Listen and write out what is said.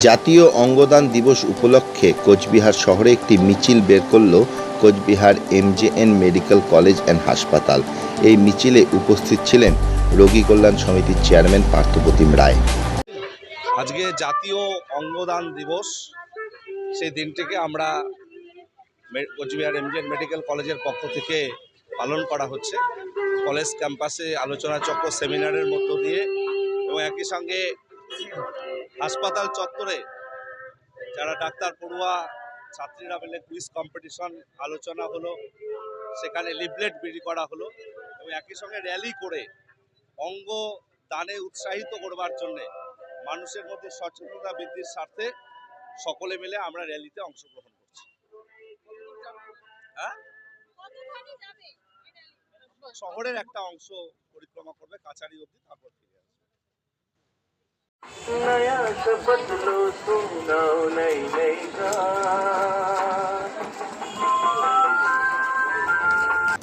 জাতীয় অঙ্গদান দিবস উপলক্ষে কোচবিহার শহরে একটি মিছিল বের করল Cooch Behar MJN medical college and হাসপাতাল। এই মিছিলে উপস্থিত ছিলেন রোগী কল্যাণ সমিতির চেয়ারম্যান পার্থপ্রতিম রায়। আজকে জাতীয় অঙ্গদান দিবস। সেই দিনটিকে আমরা কোচবিহার এমজিএন মেডিকেল কলেজের পক্ষ থেকে পালন করা হচ্ছে। কলেজ ক্যাম্পাসে আলোচনা চক্র সেমিনারের মধ্য দিয়ে এবং একই সঙ্গে হাসপাতাল চত্বরে যারা ডাক্তার পড়ুয়া ছাত্রীরা মিলে কুইজ কম্পিটিশন আলোচনা হলো সেখানে লিফলেট বিলি করা হলো এবং একই সঙ্গে র্যালি করে অঙ্গ দানে উৎসাহিত করবার জন্যে মানুষের মধ্যে সচেতনতা বৃদ্ধির স্বার্থে সকলে মিলে আমরা র্যালিতে অংশগ্রহণ করছি। হ্যাঁ? শহরের একটা অংশ পরিক্রমা করবে কাছারি অবধি তারপর ফিরে नयास बदलो तू